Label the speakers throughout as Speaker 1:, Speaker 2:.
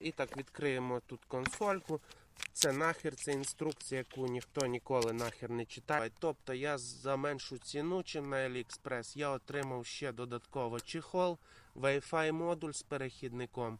Speaker 1: І так відкриємо тут консольку. Це нахер, це інструкція, яку ніхто ніколи нахер не читає. Тобто я за меншу ціну, чим на AliExpress, я отримав ще додатково чехол, Wi-Fi модуль з перехідником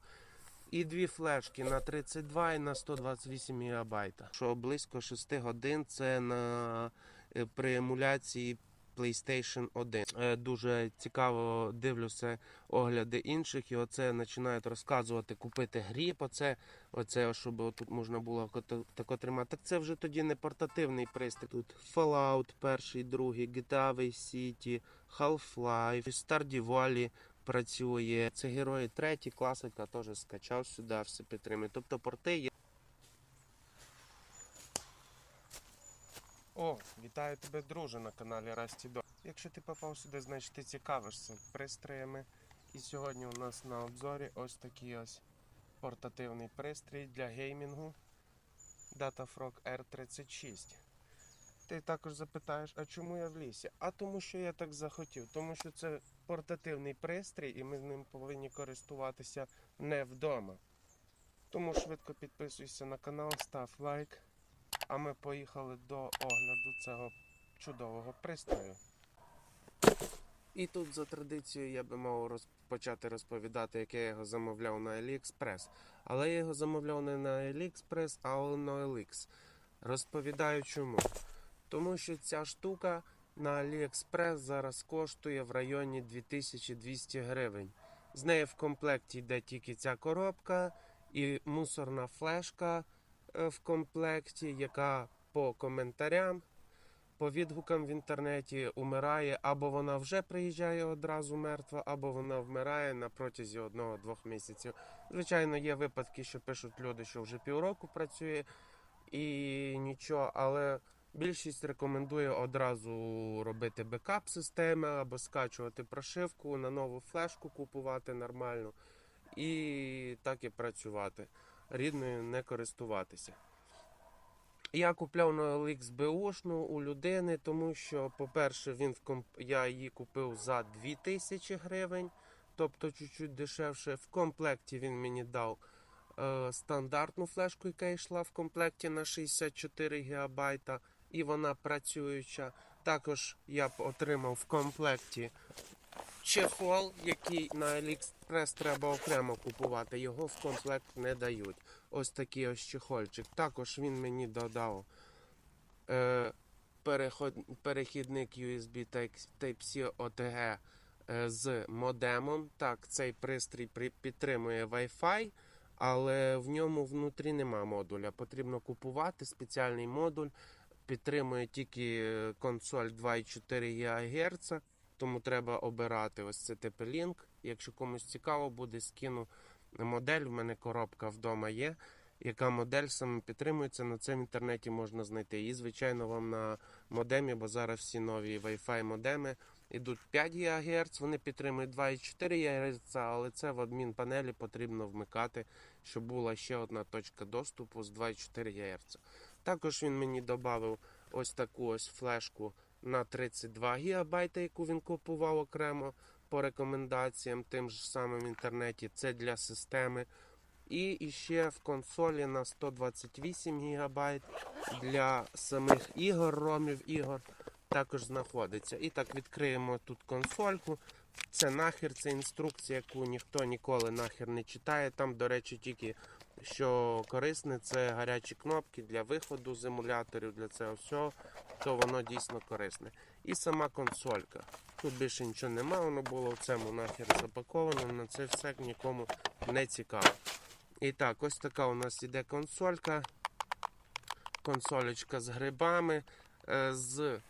Speaker 1: і дві флешки на 32 і на 128 ГБ. Що близько 6 годин це на е, при емуляції PlayStation 1. Е, Дуже цікаво дивлюся огляди інших, і оце починають розказувати, купити гріб. Оце, оце щоб тут можна було тако тримати. Так це вже тоді не портативний пристрій. Тут Fallout, перший, другий, GTA Vice City, Half-Life, Stardew Valley працює. Це герої третій, класика теж скачав сюди, все підтримує. Тобто порти є. О, вітаю тебе, друже, на каналі Расті До. Якщо ти попав сюди, значить ти цікавишся пристроями. І сьогодні у нас на обзорі ось такий ось портативний пристрій для геймінгу Datafrog R36. Ти також запитаєш, а чому я в лісі? А тому, що я так захотів. Тому що це портативний пристрій, і ми з ним повинні користуватися не вдома. Тому швидко підписуйся на канал, став лайк. А ми поїхали до огляду цього чудового пристрою. І тут за традицією я би мав розпочати розповідати, як я його замовляв на AliExpress. Але я його замовляв не на AliExpress, а на OLX. Розповідаю чому. Тому що ця штука на AliExpress зараз коштує в районі 2200 гривень. З нею в комплекті йде тільки ця коробка і мусорна флешка в комплекті, яка по коментарям, по відгукам в інтернеті умирає, або вона вже приїжджає одразу мертва, або вона вмирає на протязі одного-двох місяців. Звичайно, є випадки, що пишуть люди, що вже півроку працює і нічого, але більшість рекомендує одразу робити бекап системи або скачувати прошивку на нову флешку, купувати нормально і так і працювати. Рідною не користуватися. Я купляв на OLX у людини, тому що, по-перше, він комп... я її купив за 2000 гривень, тобто чуть-чуть дешевше. В комплекті він мені дав е, стандартну флешку, яка йшла в комплекті на 64 ГБ, і вона працююча. Також я отримав в комплекті чехол, який на AliExpress треба окремо купувати. Його в комплект не дають. Ось такий ось чехольчик. Також він мені додав е, переход, перехідник USB Type- Type-C OTG е, з модемом. Так, цей пристрій при, підтримує Wi-Fi, але в ньому внутрі нема модуля. Потрібно купувати спеціальний модуль. Підтримує тільки е, консоль 2,4 ГГц, тому треба обирати ось це TP-Link. Якщо комусь цікаво буде, скину модель. В мене коробка вдома є. Яка модель саме підтримується, на це в інтернеті можна знайти. І, звичайно, вам на модемі, бо зараз всі нові Wi-Fi модеми йдуть 5 ГГц, вони підтримують 2,4 ГГц, але це в адмінпанелі потрібно вмикати, щоб була ще одна точка доступу з 2,4 ГГц. Також він мені додав ось таку ось флешку на 32 ГБ, яку він купував окремо по рекомендаціям тим ж самим в інтернеті. Це для системи. І ще в консолі на 128 ГБ для самих ігор, ромів ігор також знаходиться. І так відкриємо тут консольку. Це нахер, це інструкція, яку ніхто ніколи нахер не читає. Там, до речі, тільки що корисне, це гарячі кнопки для виходу з емуляторів, для цього всього, то воно дійсно корисне. І сама консолька. Тут більше нічого нема, воно було в цьому нахер запаковано, на це все нікому не цікаво. І так, ось така у нас іде консолька. Консолечка з грибами, е, з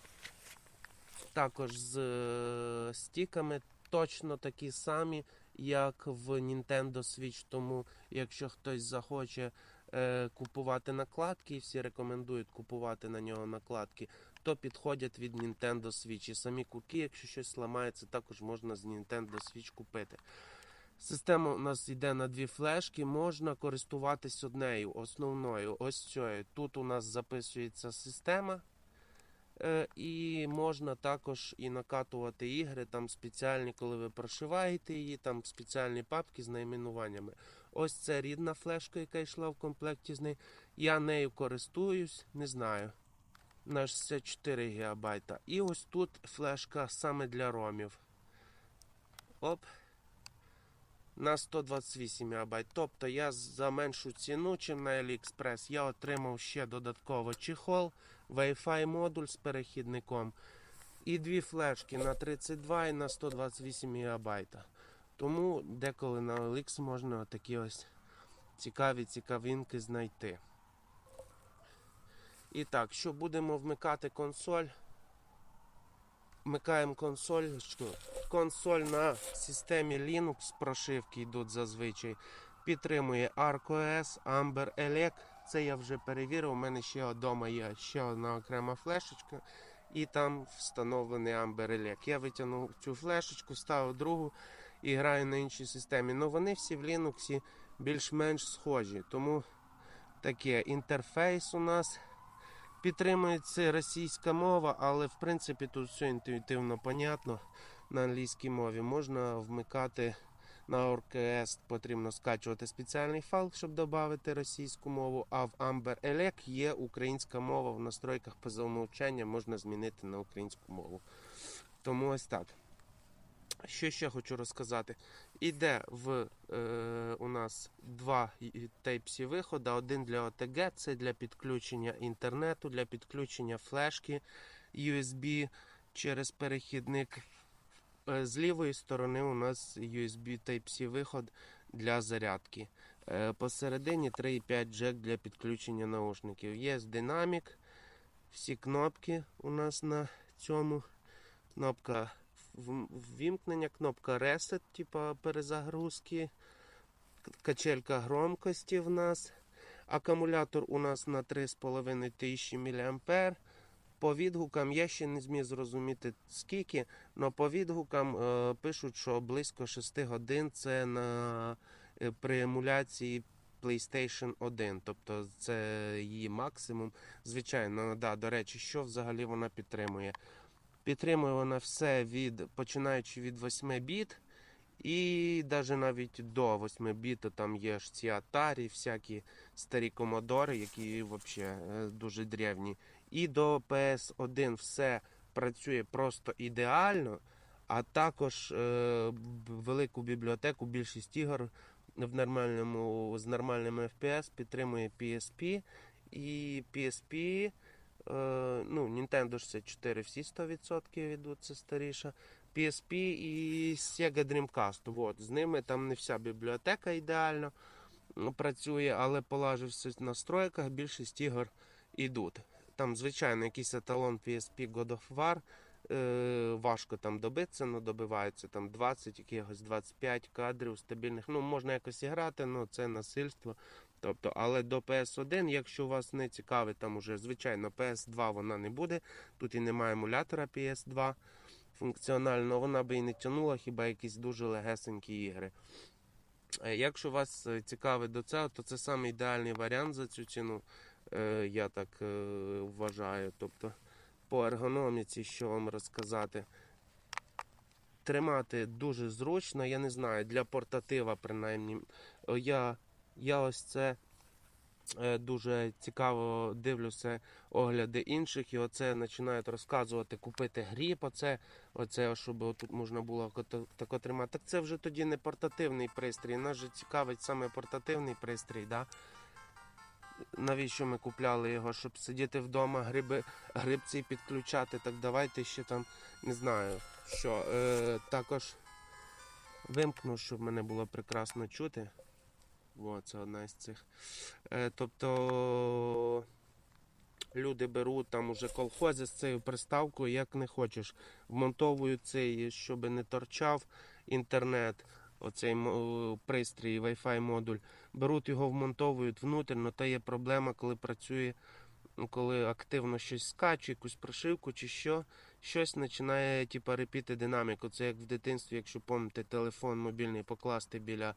Speaker 1: також з е, стіками, точно такі самі, як в Nintendo Switch. Тому, якщо хтось захоче е, купувати накладки, і всі рекомендують купувати на нього накладки, то підходять від Nintendo Switch. І самі куки, якщо щось ламається, також можна з Nintendo Switch купити. Система у нас йде на дві флешки, можна користуватись однею, основною, ось цією. Тут у нас записується система, е, і можна також і накатувати ігри, там спеціальні, коли ви прошиваєте її, там спеціальні папки з найменуваннями. Ось це рідна флешка, яка йшла в комплекті з нею. Я нею користуюсь, не знаю. На 64 ГБ. І ось тут флешка саме для ромів. Оп. На 128 МБ. Тобто я за меншу ціну, чим на AliExpress, я отримав ще додатково чехол, Wi-Fi модуль з перехідником. І дві флешки на 32 і на 128 МБ. Тому деколи на OLX можна такі ось цікаві цікавинки знайти. І так, що будемо вмикати консоль? Вмикаємо консоль. Консоль на системі Linux прошивки йдуть зазвичай. Підтримує ArcOS, Amber Elec. Це я вже перевірив. У мене ще вдома є ще одна окрема флешечка. І там встановлений Amber Elec. Я витягнув цю флешечку, ставив другу і граю на іншій системі. Ну вони всі в Linux більш-менш схожі. Тому таке інтерфейс у нас. Підтримується російська мова, але в принципі тут все інтуїтивно понятно на англійській мові. Можна вмикати на оркест, потрібно скачувати спеціальний файл, щоб додати російську мову. А в Amber Elec є українська мова в настройках по замовчання можна змінити на українську мову. Тому ось так. Що ще хочу розказати? Іде в е, у нас два Type-C виходи. Один для OTG, це для підключення інтернету, для підключення флешки USB через перехідник. Е, З лівої сторони у нас USB Type-C виход для зарядки. Е, Посередині 3,5 джек для підключення наушників. Є динамік, всі кнопки у нас на цьому. Кнопка ввімкнення, кнопка Reset, типа перезагрузки, качелька громкості в нас. Акумулятор у нас на 3,5 тисячі мА. По відгукам я ще не зміг зрозуміти скільки, але по відгукам е, пишуть, що близько 6 годин це на, е, при емуляції PlayStation 1. Тобто це її максимум. Звичайно, да, до речі, що взагалі вона підтримує? Підтримує вона все від починаючи від 8 біт і навіть навіть до 8 біт там є ж ці Atari, всякі старі комодори, які взагалі дуже древні. І до PS1 все працює просто ідеально, а також е, велику бібліотеку, більшість ігор в нормальному, з нормальним FPS підтримує PSP і PSP. Е, ну, Nintendo 64 всі 100% йдуть, старіша. PSP і Sega Dreamcast. От, З ними там не вся бібліотека ідеально працює, але полажився в настройках, більшість ігор йдуть. Там, звичайно, якийсь еталон PSP God of War. Е, важко там добитися, але добивається там 20, якихось 25 кадрів стабільних. Ну, можна якось і грати, але це насильство. Тобто, але до PS1, якщо вас не цікавить, там уже звичайно PS2 вона не буде. Тут і немає емулятора PS2 функціонально, вона би і не тягнула, хіба якісь дуже легесенькі ігри. Е, Якщо вас е, цікавить до цього, то це саме ідеальний варіант за цю ціну, я так вважаю. Тобто, по ергономіці, що вам розказати. Тримати дуже зручно, я не знаю, для портатива, принаймні. Я, я ось це е, дуже цікаво дивлюся огляди інших, і оце починають розказувати, купити гріб, оце, оце щоб тут можна було тако тримати. Так це вже тоді не портативний пристрій. Нас же цікавить саме портативний пристрій. Да? Навіщо ми купляли його? Щоб сидіти вдома, гриби, грибці підключати, так давайте ще там не знаю що. Е, також вимкну, щоб мене було прекрасно чути. О, це одна з цих. Е, тобто люди беруть там уже колхози з цією приставкою, як не хочеш. Вмонтовують цей, щоб не торчав інтернет, оцей пристрій, Wi-Fi модуль. Беруть його, вмонтовують внутрі, але то є проблема, коли працює, коли активно щось скаче, якусь прошивку чи що. Щось починає типа репіти динаміку. Це як в дитинстві, якщо пам'ятаєте, телефон мобільний покласти біля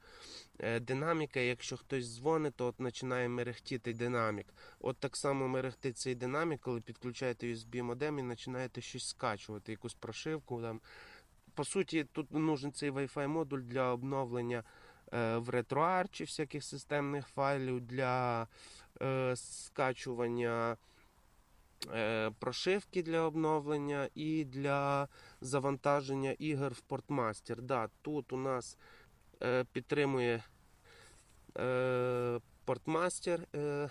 Speaker 1: е, динаміка. Якщо хтось дзвонить, то от починає мерехтіти динамік. От так само мерехтить цей динамік, коли підключаєте USB модем і починаєте щось скачувати, якусь прошивку. Там. По суті, тут нужен цей Wi-Fi модуль для обновлення в RetroArch всяких системних файлів для е, скачування е, прошивки для обновлення і для завантаження ігор в Portmaster. Да, тут у нас е, підтримує е. Е,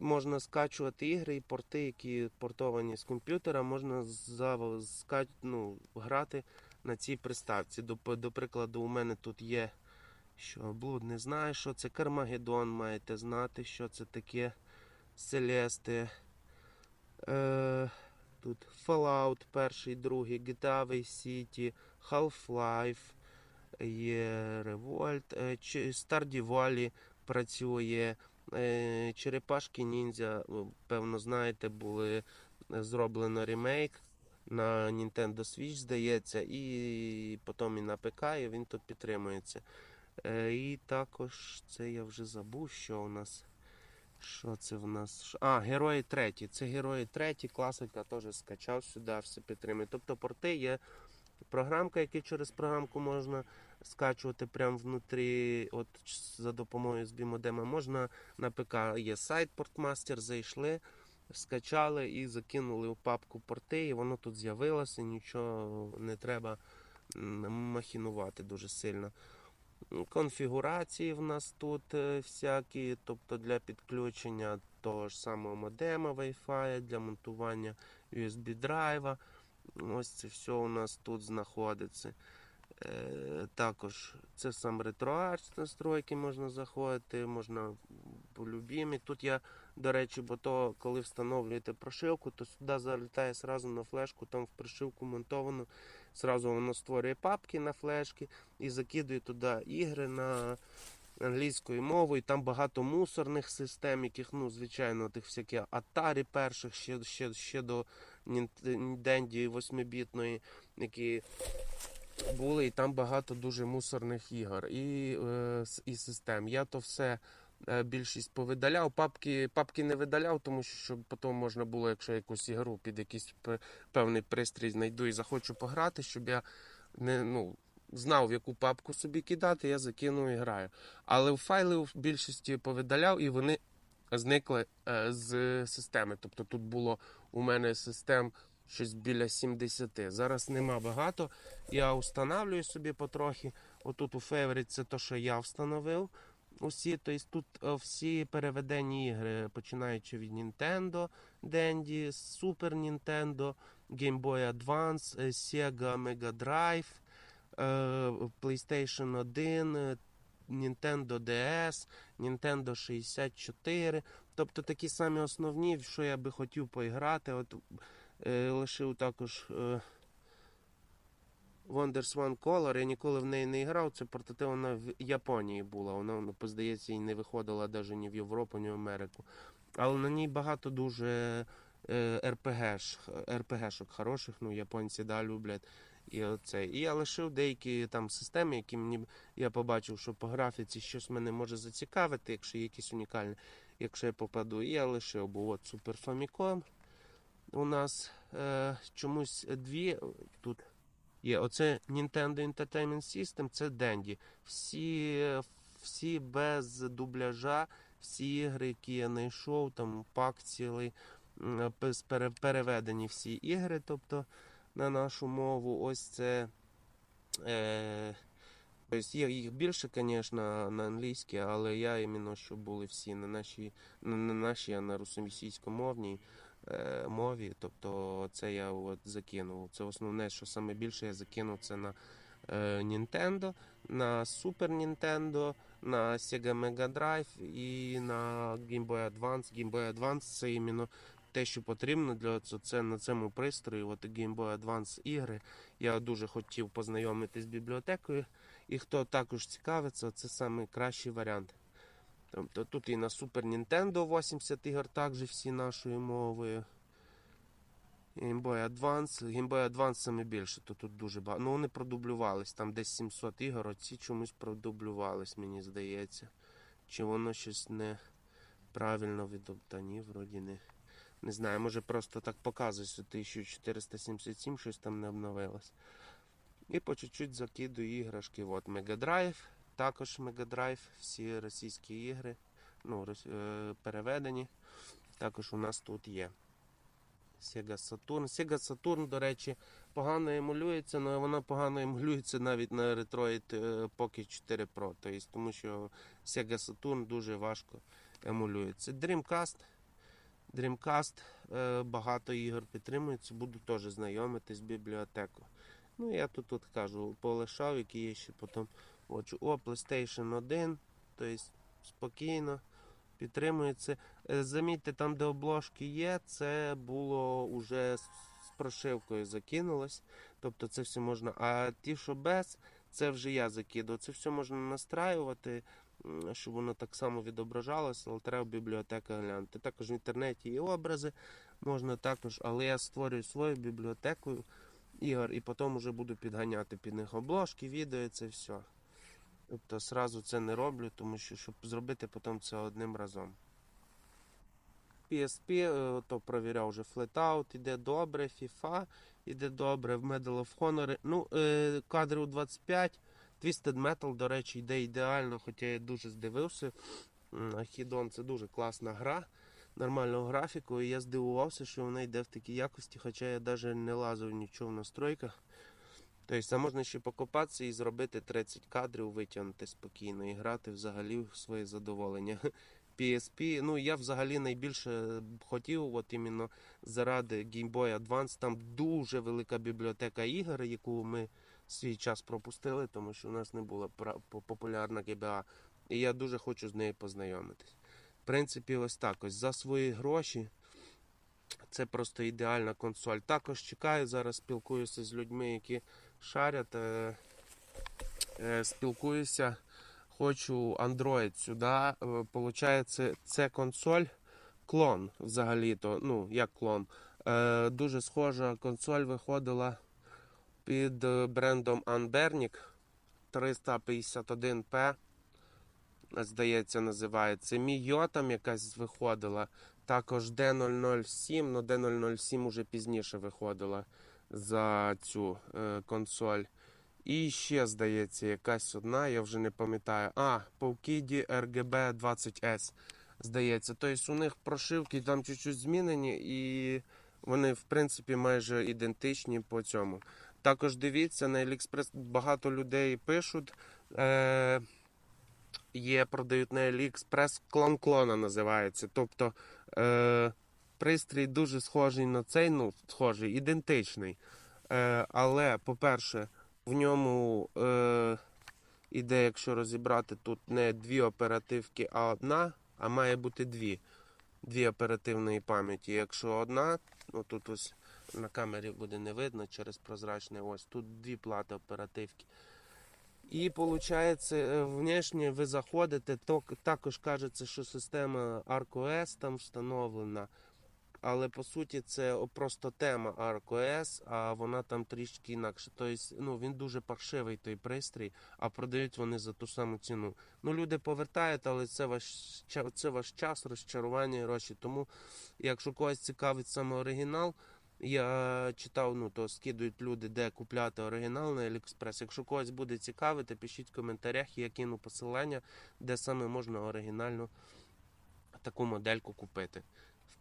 Speaker 1: можна скачувати ігри і порти, які портовані з комп'ютера, можна зав- ска- ну, грати на цій приставці. До, до прикладу, у мене тут є що блуд не знаю, що це Кармагеддон, маєте знати, що це таке Селести. Е, тут Fallout перший, другий, GTA Vice City, Half-Life, є Revolt, е, Stardew Valley працює. Е, Черепашки ніндзя, певно, знаєте, були зроблено ремейк на Nintendo Switch, здається, і потім і на ПК, і він тут підтримується. Е, І також це я вже забув, що у нас. Що це в нас? А, герої треті. Це герої треті, класика теж скачав сюди, все підтримує. Тобто порти є програмка, яку через програмку можна скачувати прямо внутрі, от за допомогою збімодема. Можна на ПК є сайт Портмастер, зайшли, скачали і закинули у папку порти, і воно тут з'явилося, нічого не треба махінувати дуже сильно. Конфігурації в нас тут е, всякі, тобто для підключення того ж самого модема Wi-Fi, для монтування USB драйва. Ось це все у нас тут знаходиться. Е, також це сам RetroArch настройки можна заходити, можна по любімі. Тут я, до речі, бо то, коли встановлюєте прошивку, то сюди залітає сразу на флешку, там в прошивку монтовано, сразу воно створює папки на флешки і закидує туди ігри на англійською мовою. Там багато мусорних систем, яких, ну, звичайно, тих всяких Atari перших ще, ще, ще до Нінтенді 8-бітної, які були, і там багато дуже мусорних ігор і, е, і систем. Я то все більшість повидаляв. Папки, папки не видаляв, тому що потім можна було, якщо якусь ігру під якийсь певний пристрій знайду і захочу пограти, щоб я не ну. Знав, в яку папку собі кидати, я закинув і граю. Але файли в більшості повидаляв, і вони зникли е, з системи. Тобто тут було у мене систем щось біля 70. Зараз нема багато. Я встановлюю собі потрохи. Отут у Favorite це те, що я встановив. Усі, тобто тут е, всі переведені ігри, починаючи від Nintendo, Dendy, Super Nintendo, Game Boy Advance, е, Sega Mega Drive, е, PlayStation 1, е, Nintendo DS, Nintendo 64. Тобто такі самі основні, що я би хотів поіграти. От лишив також Wonders One Color. Я ніколи в неї не грав. Це портатив, вона в Японії була. Вона, ну, здається, і не виходила навіть ні в Європу, ні в Америку. Але на ній багато дуже е, RPG-шок хороших, ну, японці да, люблять. І, оце. і я лишив деякі там системи, які мені я побачив, що по графіці щось мене може зацікавити, якщо є якісь унікальні, якщо я попаду. І я лишив, бо от Super Famicom у нас е, чомусь дві тут є. Оце Nintendo Entertainment System, це Dendy. Всі, всі без дубляжа, всі ігри, які я знайшов, там пак цілий, переведені всі ігри, тобто на нашу мову. Ось це. Е, Тобто є їх більше, звісно, на англійській, але я іменно, що були всі на нашій, на, на нашій, а на русомісійськомовній е, мові. Тобто це я от закинув. Це основне, що саме більше я закинув це на е, Nintendo, на Super Nintendo, на Sega Mega Drive і на Game Boy Advance. Game Boy Advance це іменно те, що потрібно для цього. Це на цьому пристрої. От Game Boy Advance ігри. Я дуже хотів познайомитись з бібліотекою. І хто також цікавиться, це найкращий варіант. Тобто тут і на Super Nintendo 80 ігор також всі нашою мовою. Game Boy Advance. Game Boy Advance саме більше, то тут дуже багато. Ну вони продублювались, там десь 700 ігор, оці чомусь продублювались, мені здається. Чи воно щось не правильно від Та ні, вроді не. Не знаю, може просто так показує, що 1477 щось там не обновилось. І по чуть-чуть закидую іграшки. От Mega Drive також Drive, всі російські ігри, ну, е, переведені. Також у нас тут є. Sega Saturn. Sega Saturn, до речі, погано емулюється, але вона погано емулюється навіть на Retroid Pocket 4 Pro. Тобто, тому що Sega Saturn дуже важко емулюється. Dreamcast. Dreamcast е, багато ігор підтримується, буду теж знайомитись з бібліотекою. Ну, я тут, тут кажу, полишав, які є ще потім. Хочу. О, PlayStation 1, тобто спокійно підтримується. Е, Замітьте, там, де обложки є, це було вже з прошивкою закинулось. Тобто це все можна. А ті, що без, це вже я закидав. Це все можна настраювати, щоб воно так само відображалося, але треба в бібліотеку глянути. Також в інтернеті є образи, можна також, але я створюю свою бібліотеку ігор і потім вже буду підганяти під них обложки, відео, це все. Тобто сразу це не роблю, тому що щоб зробити потім це одним разом. PSP, е, то провіряв вже Flatout, іде добре, FIFA іде добре, в Medal of Honor. Ну, е, кадрів 25. Twisted Metal, до речі, йде ідеально, хоча я дуже здивився. Хідон це дуже класна гра, нормального графіку, і я здивувався, що вона йде в такій якості, хоча я навіть не лазив нічого в настройках. Тобто, можна ще покопатися і зробити 30 кадрів, витягнути спокійно і грати взагалі в своє задоволення. PSP, ну я взагалі найбільше хотів, от іменно заради Game Boy Advance, там дуже велика бібліотека ігор, яку ми свій час пропустили, тому що у нас не була популярна GBA. І я дуже хочу з нею познайомитись. В принципі, ось так ось за свої гроші. Це просто ідеальна консоль. Також чекаю, зараз спілкуюся з людьми, які шарять. Е, е, спілкуюся. Хочу Android сюди. Е, Получається, це консоль клон взагалі-то. Ну, як клон. Дуже схожа консоль виходила під брендом Anbernic 351P. Здається, називається. Мійо там якась виходила. Також D007, ну D007 уже пізніше виходила за цю е, консоль. І ще, здається, якась одна, я вже не пам'ятаю. А, Повкіді RGB 20S. Здається. Тобто у них прошивки там чуть-чуть змінені, і вони, в принципі, майже ідентичні по цьому. Також дивіться, на AliExpress багато людей пишуть. Е- є, продають на AliExpress клон клона називається. Тобто е- пристрій дуже схожий на цей, ну, схожий, ідентичний. Е- але, по-перше, в ньому е, іде, якщо розібрати, тут не дві оперативки, а одна, а має бути дві. Дві оперативної пам'яті. Якщо одна, ну тут ось на камері буде не видно через прозрачне ось. Тут дві плати оперативки. І виходить, внешне ви заходите, то також кажеться, що система ArcOS там встановлена. Але по суті це просто тема ArcOS, а вона там трішки інакше. Тобто, ну, він дуже паршивий той пристрій, а продають вони за ту саму ціну. Ну, люди повертають, але це ваш, це ваш час, розчарування гроші. Тому, якщо когось цікавить саме оригінал, я читав, ну то скидують люди, де купляти оригінал на AliExpress. Якщо когось буде цікавити, пишіть в коментарях, я кину посилання, де саме можна оригінальну таку модельку купити.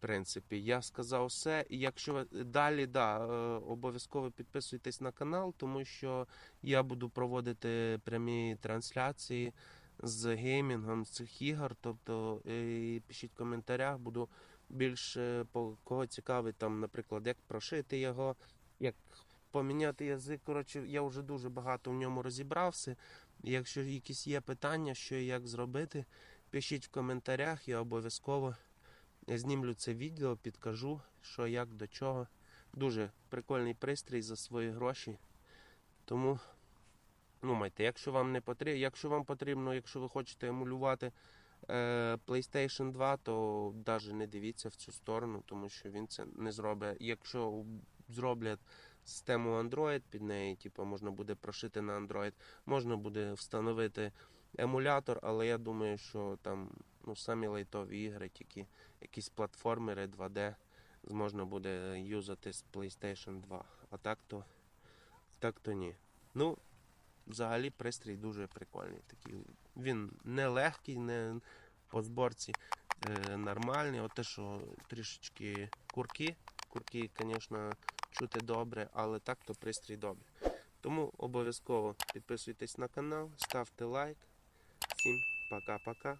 Speaker 1: Принципі, я сказав все. І якщо далі, да, е, обов'язково підписуйтесь на канал, тому що я буду проводити прямі трансляції з геймінгом з цих ігор. Тобто е, пишіть в коментарях, буду більше по кого цікавить, там, наприклад, як прошити його, як поміняти язик. Коротше, я вже дуже багато в ньому розібрався. Якщо якісь є питання, що і як зробити, пишіть в коментарях, я обов'язково знімлю це відео, підкажу, що як до чого. Дуже прикольний пристрій за свої гроші. Тому думайте, якщо вам не потрібно, якщо вам потрібно, якщо ви хочете емулювати е, PlayStation 2, то навіть не дивіться в цю сторону, тому що він це не зробить. Якщо зроблять систему Android під неї, типу, можна буде прошити на Android, можна буде встановити емулятор, але я думаю, що там ну, самі лайтові ігри, тільки якісь платформери 2D зможна буде юзати з PlayStation 2. А так то, так то ні. Ну, взагалі пристрій дуже прикольний. Такий. Він не легкий, не по зборці е, нормальний. От що трішечки курки. Курки, звісно, чути добре, але так то пристрій добрий. Тому обов'язково підписуйтесь на канал, ставте лайк. Всім пока-пока.